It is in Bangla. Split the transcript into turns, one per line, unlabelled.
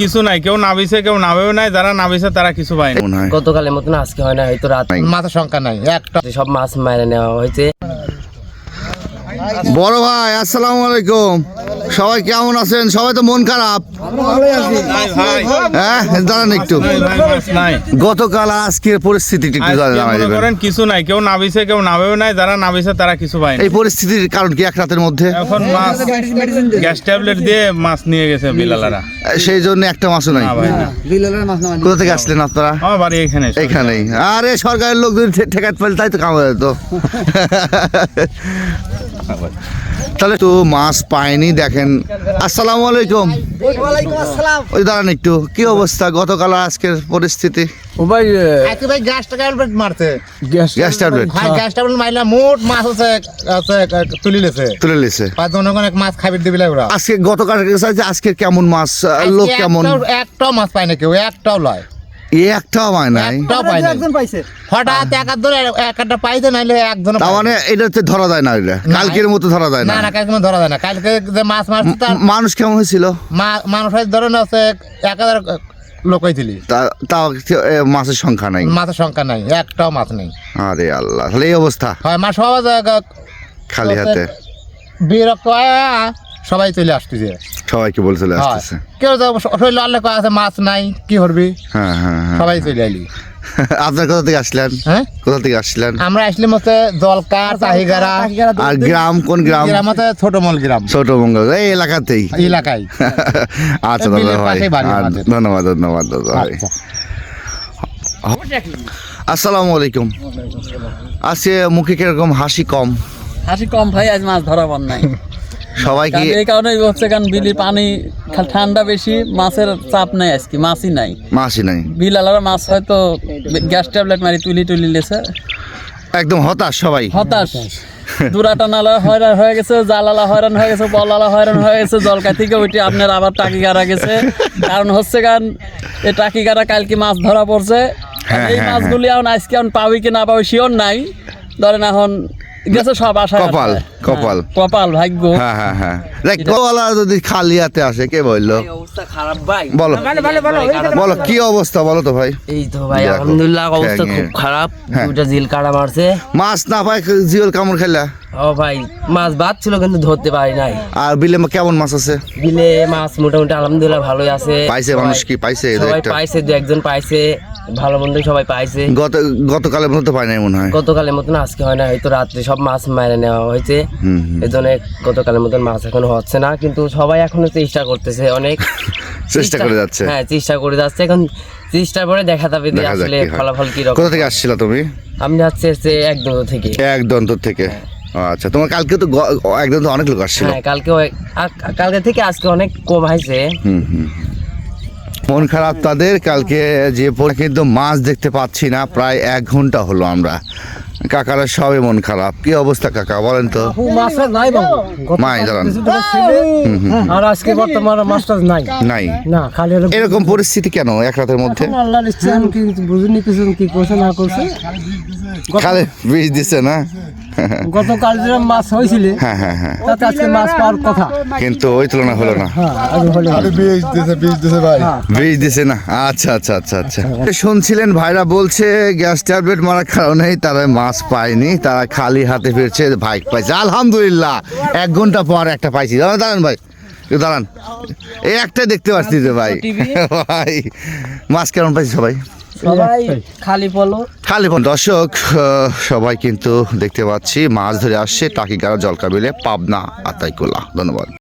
কিছু নাই কেউ নাবিছে কেউ নাবেও নাই যারা নাবিছে তারা কিছু পায় না।
গতকালের মতন আজকে হয় না হয়তো রাত
মাথা সংখ্যা নাই একটা
সব মাছ মেরে নেওয়া হয়েছে।
বড় ভাই আসসালামু আলাইকুম। সবাই কেমন আছেন? সবাই তো মন খারাপ। হ্যাঁ দাঁড়ান একটু। গতকাল আজকের পরিস্থিতি একটু
করেন কিছু নাই কেউ নাবিছে কেউ নাবেও নাই যারা নাবিছে তারা কিছু পায়
এই পরিস্থিতির কারণ কি এক রাতের মধ্যে?
এখন মাছ গ্যাস ট্যাবলেট দিয়ে মাছ নিয়ে গেছে বিলালারা।
সেই জন্য একটা মাসও নাই। কোথা থেকে আসলেন আপনারা?
আমার বাড়ি এখানে।
এইখানেই আরে সরকারের লোক যদি ঠে- ঠেকাতে পারলে তাই তো কাম হয়ে যেত। তাহলে তো মাছ পায়নি দেখেন। আসসালামু আলাইকুম। ওই দাঁড়ান একটু কি অবস্থা? গতকাল আজকের পরিস্থিতি?
আজকে ভাই গ্যাস টাকা মারছে।
Gas tablet?
ভাই গ্যাস টাকা মারলে মোট মাছ আছে আছে তুলি লেছে
তুলে নিছে।
পাঁচ জনগণ এক মাছ খাবি দিবি ওরা।
আজকে গতকাল আজকের কেমন মাছ লোক কেমন?
একটাও মাছ পায় না কেউ একটাও লয়।
এ একটাও হয় নাই।
একটাও পায় না হঠাৎ এক আধ ধরে এক একটা পাইতে নাইলে একজন
তার মানে এটা হচ্ছে ধরা যায় না এটা। কালকের মতো ধরা যায়
না।
না
না কালকে ধরা যায় না। কালকে যে মাছ
মানুষ কেমন হয়েছিল?
মানুষ ধরেন আছে এক হাজার লোক হয়েছিলি
তা- তাও মাছের সংখ্যা নাই?
মাছের সংখ্যা নাই একটাও মাছ নেই।
আরে আল্লাহ তাহলে এই অবস্থা।
হয় মাছ সবাই
খালি হাতে।
বিরক্ত হয়ে সবাই চলে আসতেছে।
সবাইকে বলে চলে আসতেছে।
কেউ তো শরীর আল্লাহ আছে মাছ নাই কি করবি?
হ্যাঁ হ্যাঁ হ্যাঁ
সবাই চলে আইলি
আপনার কোথা থেকে আসলেন?
হ্যাঁ?
কোথা থেকে আসলেন?
আমরা আসলাম হচ্ছে জলকা তাহিগারা
আর গ্রাম কোন গ্রাম?
গ্রাম হচ্ছে ছোট মল গ্রাম।
ছোট মঙ্গল এই এলাকাতেই।
এলাকায়।
আচ্ছা দাদা ভাই। ধন্যবাদ ধন্যবাদ দাদা ভাই।
আচ্ছা।
আসসালামু আলাইকুম। আজকে মুখে কীরকম হাসি কম?
হাসি কম ভাই আজ মাছ ধরাবার নাই।
সবাই কি
কারণ এই কারণেই হচ্ছে কারণ বিলি পানি ঠান্ডা বেশি মাছের চাপ নাই আজকে মাছই নাই।
মাসি নাই।
মাছ হয়তো গ্যাস ট্যাবলেট মারি তুলি তুলি লেছে।
একদম হতাশ সবাই।
হতাশ। দুরাটা নালা হয়রান হয়ে গেছে জালালা হয়রান হয়ে গেছে বলালা হয়রান হয়ে গেছে জলকা থেকে ওইটি আপনার আবার টাকি গাড়া গেছে। কারণ হচ্ছে কারণ এই টাকি গাড়া কালকে মাছ ধরা পড়ছে।
হ্যাঁ,
এই
হ্যাঁ,
মাছগুলি এখন আজকে এখন পাবি কি না পাবি শিওর নাই। ধরেন এখন গেছে সব আশা
কপাল, কপাল।
কপাল ভাগ্য।
হ্যাঁ হ্যাঁ হ্যাঁ। দেখ যদি খালি হাতে আসে কে বলল?
অবস্থা খারাপ ভাই।
বলো। বলো কি অবস্থা বলো তো ভাই।
এই তো ভাই আলহামদুলিল্লাহ অবস্থা খুব খারাপ।
হ্যাঁ।
দুটা জিল কাটা মারছে।
মাছ না পাই জিওল কামড় খেলা।
ও ভাই মাছ বাদ ছিল কিন্তু ধরতে পারি নাই।
আর বিলে কেমন মাছ আছে?
বিলে মাছ মোটামুটি আলহামদুলিল্লাহ ভালোই আছে।
পাইছে মানুষ কি? পাইছে
পাইছে দু একজন পাইছে। ভালো মন্দ সবাই পাইছে।
গত গতকালের মতো পাই নাই মনে হয়।
গতকালের মতন আজকে হয় না হয়তো রাত্রে সব মাছ মেরে নেওয়া হয়েছে।
হুম, হুম।
এই জন্য গতকালের মতন মাছ এখনও হচ্ছে না কিন্তু সবাই এখনও চেষ্টা করতেছে অনেক।
চেষ্টা করে যাচ্ছে।
হ্যাঁ চেষ্টা করে যাচ্ছে। এখন চেষ্টার পরে দেখা যাবে যে আসলে ফলাফল কি রকম
কোথা থেকে আসছিল তুমি?
আমি যাচ্ছি হচ্ছে এক দন্ত থেকে।
এক দন্তর থেকে। আচ্ছা তোমার কালকে তো গ- এক অনেক লোক আসছিল।
হ্যাঁ কালকে কালকে থেকে আজকে অনেক কম হয়েছে
হুম হুম। মন খারাপ তাদের, কালকে যে পরে কিন্তু মাছ দেখতে পাচ্ছি না, প্রায় এক ঘণ্টা হলো আমরা। কাকারা সবে মন খারাপ। কি অবস্থা কাকা বলেন তো।
নাই
মাই দাঁড়ান।
আর আজকে বর্তমানে মাছটা নাই।
নাই।
না খালি
এরকম পরিস্থিতি কেন এক রাতের মধ্যে?
আল্লাহ নিশ্চয় কি বুঝিনি কিছু কি করছে না করছে?
খালে বীজ দিছে না?
গতকাল যে মাছ হয়েছিল
হ্যাঁ হ্যাঁ হ্যাঁ।
তাতে আজকে মাছ পাওয়ার কথা।
কিন্তু ওই তুলনা হলো না।
হ্যাঁ আজ হলে
বীজ দিছে না। আচ্ছা আচ্ছা আচ্ছা আচ্ছা। শুনছিলেন ভাইরা বলছে গ্যাস ট্যাবলেট মারার কারণেই তারা মাছ পায়নি তারা খালি হাতে ফিরছে ভাই পাইছে। আলহামদুলিল্লাহ এক ঘণ্টা পর একটা পাইছি। দাঁড়ান দাঁড়ান ভাই দাঁড়ান। এই একটাই দেখতে পাচ্ছি যে ভাই ভাই মাছ কেমন পাইছি সবাই?
সবাই খালি পলো।
খালি ফোন দর্শক সবাই কিন্তু দেখতে পাচ্ছি মাছ ধরে আসছে টাকিগাড়া জলকাবিলে পাবনা আতাইকুলা ধন্যবাদ।